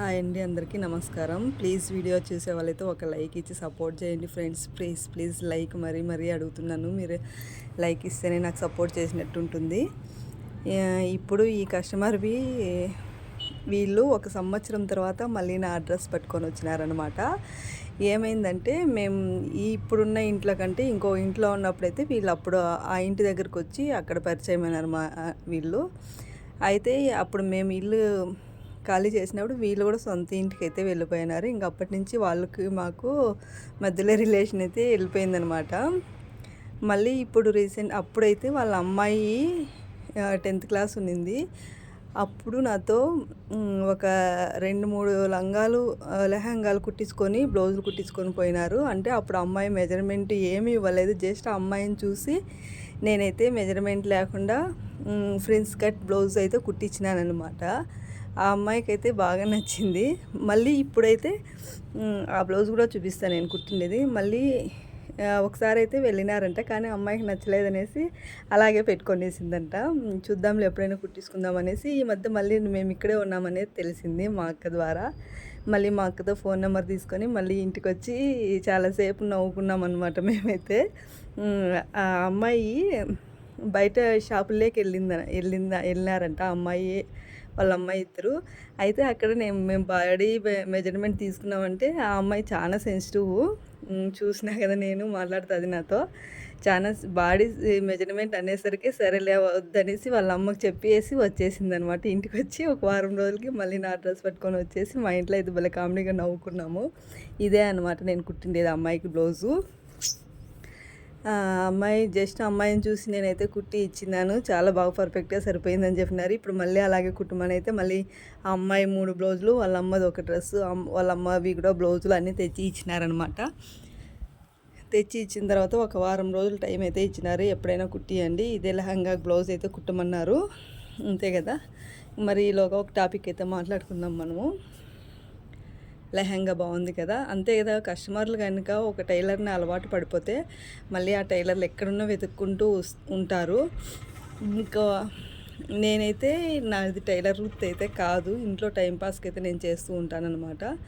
Hi అండి అందరికీ నమస్కారం. ప్లీజ్ వీడియో చూసే వాళ్ళైతే ఒక లైక్ ఇచ్చి సపోర్ట్ చేయండి ఫ్రెండ్స్. ప్లీజ్ ప్లీజ్ లైక్ మరీ మరీ అడుగుతున్నాను. మీరు లైక్ ఇస్తేనే నాకు సపోర్ట్ చేసినట్టు ఉంటుంది. ఇప్పుడు ఈ కస్టమర్వి వీళ్ళు ఒక సంవత్సరం తర్వాత మళ్ళీ నా అడ్రస్ పట్టుకొని వచ్చినారనమాట ఏమైందంటే మేము ఈ ఇప్పుడున్న ఇంట్లో కంటే ఇంకో ఇంట్లో ఉన్నప్పుడైతే వీళ్ళు అప్పుడు ఆ ఇంటి దగ్గరకు వచ్చి అక్కడ పరిచయం అయినారు మా వీళ్ళు. అయితే అప్పుడు మేము ఇల్లు ఖాళీ చేసినప్పుడు వీళ్ళు కూడా సొంత ఇంటికి అయితే వెళ్ళిపోయినారు. ఇంక అప్పటి నుంచి వాళ్ళకి మాకు మధ్యలో రిలేషన్ అయితే వెళ్ళిపోయిందనమాట. మళ్ళీ ఇప్పుడు రీసెంట్ అప్పుడైతే వాళ్ళ అమ్మాయి టెన్త్ క్లాస్ ఉన్నింది. అప్పుడు నాతో ఒక రెండు మూడు లంగాలు లెహంగాలు కుట్టించుకొని బ్లౌజులు కుట్టించుకొని పోయినారు. అంటే అప్పుడు అమ్మాయి మెజర్మెంట్ ఏమీ ఇవ్వలేదు. జస్ట్ ఆ అమ్మాయిని చూసి నేనైతే మెజర్మెంట్ లేకుండా ఫ్రిన్స్ కట్ బ్లౌజ్ అయితే కుట్టించినాను అనమాట ఆ అమ్మాయికి అయితే బాగా నచ్చింది. మళ్ళీ ఇప్పుడైతే ఆ బ్లౌజ్ కూడా చూపిస్తాను నేను కుట్టిండేది. మళ్ళీ ఒకసారి అయితే వెళ్ళినారంట కానీ అమ్మాయికి నచ్చలేదనేసి అలాగే పెట్టుకొనేసిందంట. చూద్దాంలే ఎప్పుడైనా కుట్టించుకుందాం అనేసి ఈ మధ్య మళ్ళీ మేము ఇక్కడే ఉన్నామనేది తెలిసింది మా అక్క ద్వారా. మళ్ళీ మా అక్కతో ఫోన్ నెంబర్ తీసుకొని మళ్ళీ ఇంటికి వచ్చి చాలాసేపు నవ్వుకున్నాం అనమాట మేమైతే ఆ అమ్మాయి బయట షాపుల్లోకి వెళ్ళింద వెళ్ళిందా వెళ్ళినారంట. ఆ అమ్మాయి వాళ్ళ అమ్మాయి ఇద్దరు. అయితే అక్కడ నేను మేము బాడీ మెజర్మెంట్ తీసుకున్నామంటే ఆ అమ్మాయి చాలా సెన్సిటివ్ చూసినా కదా నేను మాట్లాడుతుంది నాతో. చాలా బాడీ మెజర్మెంట్ అనేసరికి సరేలే వద్దనేసి వాళ్ళ అమ్మకి చెప్పేసి వచ్చేసింది అనమాట ఇంటికి వచ్చి ఒక వారం రోజులకి మళ్ళీ నా డ్రెస్ పట్టుకొని వచ్చేసి మా ఇంట్లో అయితే భలే కామెడీగా నవ్వుకున్నాము. ఇదే అనమాట నేను కుట్టిండేది అమ్మాయికి బ్లౌజు. అమ్మాయి జస్ట్ అమ్మాయిని చూసి నేనైతే కుట్టి ఇచ్చినాను చాలా బాగా పర్ఫెక్ట్గా సరిపోయిందని చెప్పినారు. ఇప్పుడు మళ్ళీ అలాగే కుటుంబాన్ని అయితే మళ్ళీ ఆ అమ్మాయి మూడు బ్లౌజులు వాళ్ళ అమ్మది ఒక డ్రెస్ వాళ్ళ అమ్మవి కూడా బ్లౌజులు అన్నీ తెచ్చి ఇచ్చినారనమాట తెచ్చి ఇచ్చిన తర్వాత ఒక వారం రోజులు టైం అయితే ఇచ్చినారు. ఎప్పుడైనా కుట్టియండి. ఇదే లెహంగా బ్లౌజ్ అయితే కుట్టమన్నారు. అంతే కదా. మరి ఈలోగా ఒక టాపిక్ అయితే మాట్లాడుకుందాం మనము. లెహంగా బాగుంది కదా. అంతే కదా కస్టమర్లు కనుక ఒక టైలర్ని అలవాటు పడిపోతే మళ్ళీ ఆ టైలర్లు ఎక్కడున్నా వెతుక్కుంటూ వస్- ఉంటారు. ఇంకా నేనైతే నాది టైలర్ వృత్తి అయితే కాదు ఇంట్లో టైంపాస్కి అయితే నేను చేస్తూ ఉంటానన్నమాట.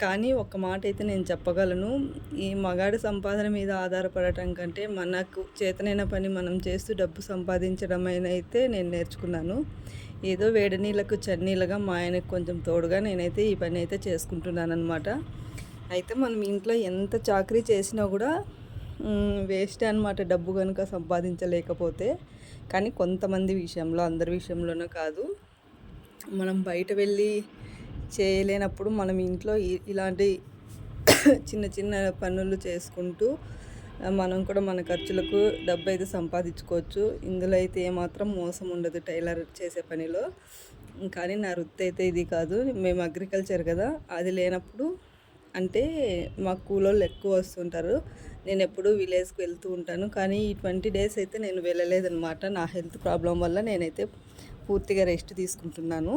కానీ ఒక మాట అయితే నేను చెప్పగలను ఈ మగాడి సంపాదన మీద ఆధారపడటం కంటే మనకు చేతనైన పని మనం చేస్తూ డబ్బు సంపాదించడం అయితే నేను నేర్చుకున్నాను. ఏదో వేడి నీళ్ళకు చన్నీళ్ళగా మా ఆయనకు కొంచెం తోడుగా నేనైతే ఈ పని అయితే చేసుకుంటున్నాను అనమాట అయితే మనం ఇంట్లో ఎంత చాకరీ చేసినా కూడా వేస్ట్ అనమాట డబ్బు కనుక సంపాదించలేకపోతే. కానీ కొంతమంది విషయంలో అందరి విషయంలోనూ కాదు. మనం బయట వెళ్ళి చేయలేనప్పుడు మనం ఇంట్లో ఇలాంటి చిన్న చిన్న పనులు చేసుకుంటూ మనం కూడా మన ఖర్చులకు డబ్బు అయితే సంపాదించుకోవచ్చు. ఇందులో అయితే ఏమాత్రం మోసం ఉండదు టైలర్ చేసే పనిలో. కానీ నా వృత్తి అయితే ఇది కాదు. మేము అగ్రికల్చర్ కదా. అది లేనప్పుడు అంటే మా కూలోళ్ళు ఎక్కువ వస్తుంటారు. నేను ఎప్పుడూ విలేజ్కి వెళ్తూ ఉంటాను. కానీ ఈ ట్వంటీ డేస్ అయితే నేను వెళ్ళలేదన్నమాట. నా హెల్త్ ప్రాబ్లం వల్ల నేనైతే పూర్తిగా రెస్ట్ తీసుకుంటున్నాను.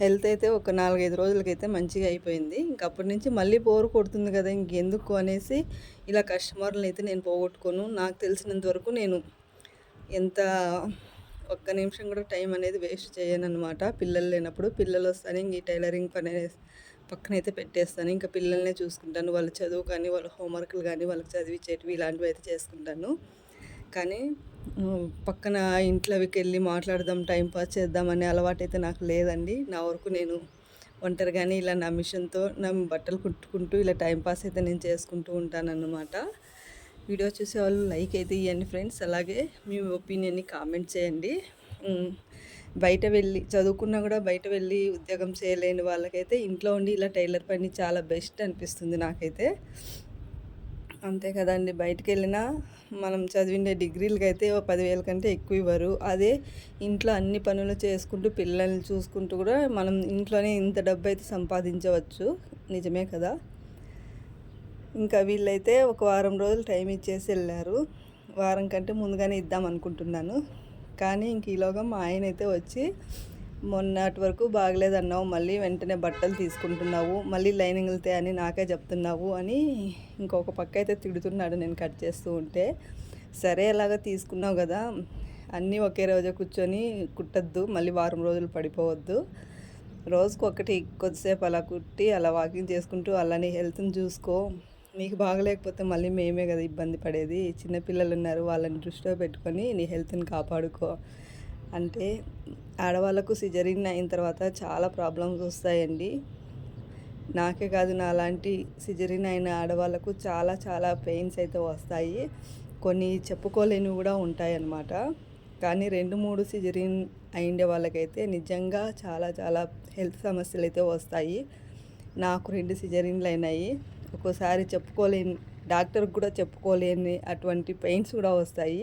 హెల్త్ అయితే ఒక నాలుగైదు రోజులకైతే మంచిగా అయిపోయింది. ఇంక అప్పటి నుంచి మళ్ళీ పోరు కొడుతుంది కదా ఇంకెందుకు అనేసి ఇలా కస్టమర్లను అయితే నేను పోగొట్టుకోను. నాకు తెలిసినంత వరకు నేను ఎంత ఒక్క నిమిషం కూడా టైం అనేది వేస్ట్ చేయను అనమాట పిల్లలు లేనప్పుడు పిల్లలు వస్తాను ఇంక ఈ టైలరింగ్ పని పక్కనైతే పెట్టేస్తాను. ఇంకా పిల్లల్నే చూసుకుంటాను. వాళ్ళ చదువు కానీ వాళ్ళ హోంవర్క్లు కానీ వాళ్ళకి చదివించేటివి ఇలాంటివి అయితే చేసుకుంటాను. కానీ పక్కన ఇంట్లోకి వెళ్ళి మాట్లాడదాం టైం పాస్ చేద్దాం అనే అలవాటు అయితే నాకు లేదండి. నా వరకు నేను ఒంటరిగానే ఇలా నా మిషన్తో నా బట్టలు కుట్టుకుంటూ ఇలా టైం పాస్ అయితే నేను చేసుకుంటూ ఉంటానన్నమాట. వీడియో చూసే వాళ్ళు లైక్ అయితే ఇవ్వండి ఫ్రెండ్స్. అలాగే మీ ఒపీనియన్ని కామెంట్ చేయండి. బయట వెళ్ళి చదువుకున్నా కూడా బయట వెళ్ళి ఉద్యోగం చేయలేని వాళ్ళకైతే ఇంట్లో ఉండి ఇలా టైలర్ పని చాలా బెస్ట్ అనిపిస్తుంది నాకైతే. అంతే కదండి. బయటికి వెళ్ళినా మనం చదివిండే డిగ్రీలకి అయితే ఓ పదివేల కంటే ఎక్కువ ఇవ్వరు. అదే ఇంట్లో అన్ని పనులు చేసుకుంటూ పిల్లల్ని చూసుకుంటూ కూడా మనం ఇంట్లోనే ఇంత డబ్బు అయితే సంపాదించవచ్చు. నిజమే కదా? ఇంకా వీళ్ళైతే ఒక వారం రోజులు టైం ఇచ్చేసి వెళ్ళారు. వారం కంటే ముందుగానే ఇద్దాం అనుకుంటున్నాను. కానీ ఇంక ఈలోగా మా ఆయన అయితే వచ్చి మొన్నటి వరకు బాగలేదన్నావు మళ్ళీ వెంటనే బట్టలు తీసుకుంటున్నావు మళ్ళీ లైనింగ్ వెళ్తే అని నాకే చెప్తున్నావు అని ఇంకొక పక్క అయితే తిడుతున్నాడు నేను కట్ చేస్తూ ఉంటే. సరే అలాగా తీసుకున్నావు కదా అన్నీ ఒకే రోజు కూర్చొని కుట్టద్దు మళ్ళీ వారం రోజులు పడిపోవద్దు. రోజుకు ఒకటి కొద్దిసేపు అలా కుట్టి అలా వాకింగ్ చేసుకుంటూ అలా నీ హెల్త్ని చూసుకో. నీకు బాగలేకపోతే మళ్ళీ మేమే కదా ఇబ్బంది పడేది. చిన్నపిల్లలు ఉన్నారు వాళ్ళని దృష్టిలో పెట్టుకొని నీ హెల్త్ని కాపాడుకో. అంటే ఆడవాళ్ళకు సిజరిన్ అయిన తర్వాత చాలా ప్రాబ్లమ్స్ వస్తాయండి. నాకే కాదు నా లాంటి సిజరిన్ అయిన ఆడవాళ్ళకు చాలా చాలా పెయిన్స్ అయితే వస్తాయి. కొన్ని చెప్పుకోలేనివి కూడా ఉంటాయి అన్నమాట కానీ రెండు మూడు సిజరిన్ అయిండే వాళ్ళకైతే నిజంగా చాలా చాలా హెల్త్ సమస్యలు అయితే వస్తాయి. నాకు రెండు సిజరిన్లు అయినాయి. ఒక్కోసారి చెప్పుకోలేని డాక్టర్కి కూడా చెప్పుకోలేని అటువంటి పెయిన్స్ కూడా వస్తాయి.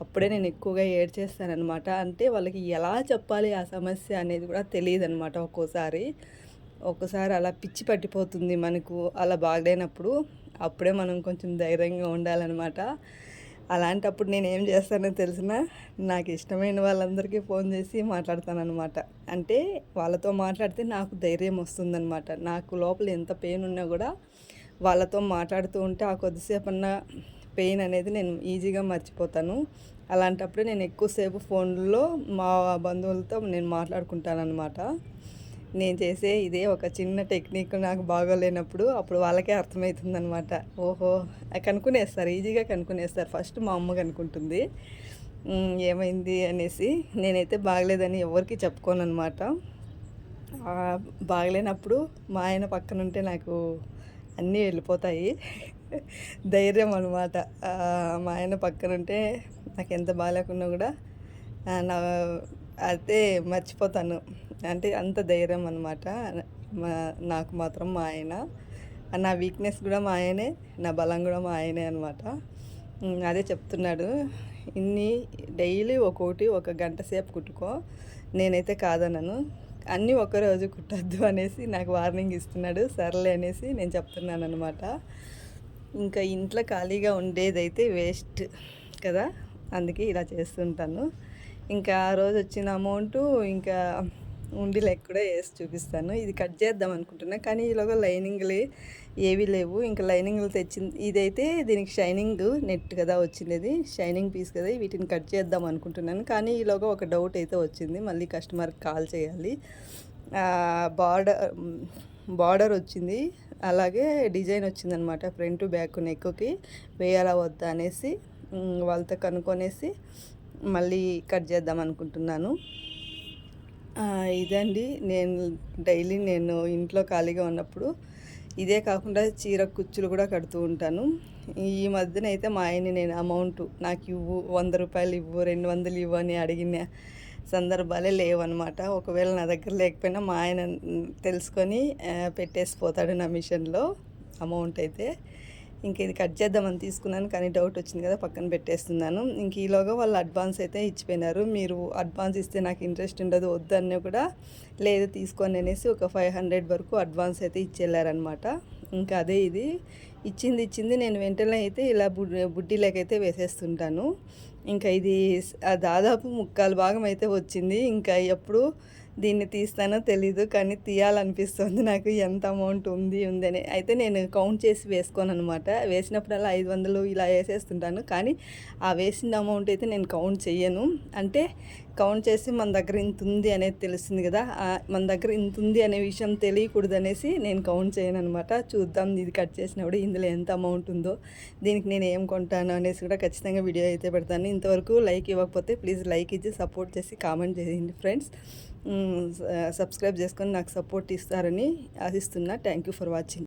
అప్పుడే నేను ఎక్కువగా ఏడ్చేస్తానమాట అంటే వాళ్ళకి ఎలా చెప్పాలి ఆ సమస్య అనేది కూడా తెలియదు అనమాట ఒక్కోసారి. ఒక్కోసారి అలా పిచ్చి పట్టిపోతుంది మనకు అలా బాగలేనప్పుడు. అప్పుడే మనం కొంచెం ధైర్యంగా ఉండాలన్నమాట. అలాంటప్పుడు నేను ఏం చేస్తానో తెలిసిన నాకు ఇష్టమైన వాళ్ళందరికీ ఫోన్ చేసి మాట్లాడతానమాట అంటే వాళ్ళతో మాట్లాడితే నాకు ధైర్యం వస్తుందన్నమాట. నాకు లోపల ఎంత పెయిన్ ఉన్నా కూడా వాళ్ళతో మాట్లాడుతూ ఉంటే ఆ కొద్దిసేపన్నా పెయిన్ అనేది నేను ఈజీగా మర్చిపోతాను. అలాంటప్పుడు నేను ఎక్కువసేపు ఫోన్లో మా బంధువులతో నేను మాట్లాడుకుంటాను అనమాట నేను చేసే ఇదే ఒక చిన్న టెక్నిక్ నాకు బాగోలేనప్పుడు అప్పుడు వాళ్ళకే అర్థమవుతుందనమాట ఓహో కనుక్కునేస్తారు ఈజీగా కనుక్కునేస్తారు. ఫస్ట్ మా అమ్మ కనుక్కుంటుంది. ఏమైంది? అనేసి. నేనైతే బాగలేదని ఎవరికి చెప్పుకోను అనమాట బాగలేనప్పుడు మా ఆయన పక్కన ఉంటే నాకు అన్నీ వెళ్ళిపోతాయి. ధైర్యం అనమాట మా ఆయన పక్కన ఉంటే నాకు ఎంత బాగాలేకున్నా కూడా నా అయితే మర్చిపోతాను. అంటే అంత ధైర్యం అనమాట మా నాకు మాత్రం మా ఆయన. నా వీక్నెస్ కూడా మా ఆయనే నా బలం కూడా మా ఆయనే అనమాట అదే చెప్తున్నాడు. ఇన్ని డైలీ ఒక్కొక్కటి ఒక గంట సేపు కుట్టుకో నేనైతే కాదన్నాను అన్నీ ఒకరోజు కుట్టద్దు అనేసి నాకు వార్నింగ్ ఇస్తున్నాడు. సర్లే అనేసి నేను చెప్తున్నాను అనమాట ఇంకా ఇంట్లో ఖాళీగా ఉండేదైతే వేస్ట్ కదా? అందుకే ఇలా చేస్తుంటాను. ఇంకా ఆ రోజు వచ్చిన అమౌంట్ ఇంకా లెక్క కూడా వేసి చూపిస్తాను. ఇది కట్ చేద్దాం అనుకుంటున్నా కానీ ఈలోగా లైనింగ్లు ఏవి లేవు. ఇంకా లైనింగ్లు తెచ్చింది ఇదైతే దీనికి షైనింగ్ నెట్ కదా వచ్చింది షైనింగ్ పీస్ కదా వీటిని కట్ చేద్దాం అనుకుంటున్నాను. కానీ ఈలోగా ఒక డౌట్ అయితే వచ్చింది. మళ్ళీ కస్టమర్కి కాల్ చేయాలి. బార్డర్ బార్డర్ వచ్చింది. అలాగే డిజైన్ వచ్చిందనమాట ఫ్రంట్ బ్యాక్ నెక్కి వేయాలా వద్దా అనేసి వాళ్ళతో కనుక్కొనేసి మళ్ళీ కట్ చేద్దాం అనుకుంటున్నాను. ఇదండి. నేను డైలీ నేను ఇంట్లో ఖాళీగా ఉన్నప్పుడు ఇదే కాకుండా చీర కుచ్చులు కూడా కడుతూ ఉంటాను. ఈ మధ్యన అయితే మా ఆయన్ని నేను అమౌంట్ నాకు ఇవ్వు వంద రూపాయలు ఇవ్వు రెండు వందలు ఇవ్వు అని అడిగిన సందర్భాలే లేవన్నమాట. ఒకవేళ నా దగ్గర లేకపోయినా మా ఆయన తెలుసుకొని పెట్టేసిపోతాడు నా మిషన్లో అమౌంట్ అయితే. ఇంక ఇది కట్ చేద్దామని తీసుకున్నాను కానీ డౌట్ వచ్చింది కదా పక్కన పెట్టేస్తున్నాను. ఇంక ఈలోగా వాళ్ళు అడ్వాన్స్ అయితే ఇచ్చిపోయినారు. మీరు అడ్వాన్స్ ఇస్తే నాకు ఇంట్రెస్ట్ ఉండదు వద్దన్న కూడా లేదు తీసుకొని అనేసి ఒక ఫైవ్ హండ్రెడ్ వరకు అడ్వాన్స్ అయితే ఇచ్చేళ్ళారనమాట ఇంకా అదే ఇది. ఇచ్చింది ఇచ్చింది నేను వెంటనే అయితే ఇలా బుడ్డి బుడ్డీలకైతే వేసేస్తుంటాను. ఇంకా ఇది దాదాపు ముక్కాలు భాగం అయితే వచ్చింది. ఇంకా ఎప్పుడు దీన్ని తీస్తానో తెలీదు కానీ తీయాలనిపిస్తుంది. నాకు ఎంత అమౌంట్ ఉంది ఉందని అయితే నేను కౌంట్ చేసి వేసుకోను అనమాట వేసినప్పుడల్లా ఐదు వందలు ఇలా వేసేస్తుంటాను. కానీ ఆ వేసిన అమౌంట్ అయితే నేను కౌంట్ చెయ్యను. అంటే కౌంట్ చేసి మన దగ్గర ఇంత ఉంది అనేది తెలుస్తుంది కదా మన దగ్గర ఇంత ఉంది అనే విషయం తెలియకూడదు అనేసి నేను కౌంట్ చేయను అనమాట చూద్దాం ఇది కట్ చేసినప్పుడు ఇందులో ఎంత అమౌంట్ ఉందో దీనికి నేను ఏం కొంటాను అనేసి కూడా ఖచ్చితంగా వీడియో అయితే పెడతాను. ఇంతవరకు లైక్ ఇవ్వకపోతే ప్లీజ్ లైక్ ఇచ్చి సపోర్ట్ చేసి కామెంట్ చేయండి ఫ్రెండ్స్. సబ్స్క్రైబ్ చేసుకొని నాకు సపోర్ట్ ఇస్తారని ఆశిస్తున్నా. Thank you for watching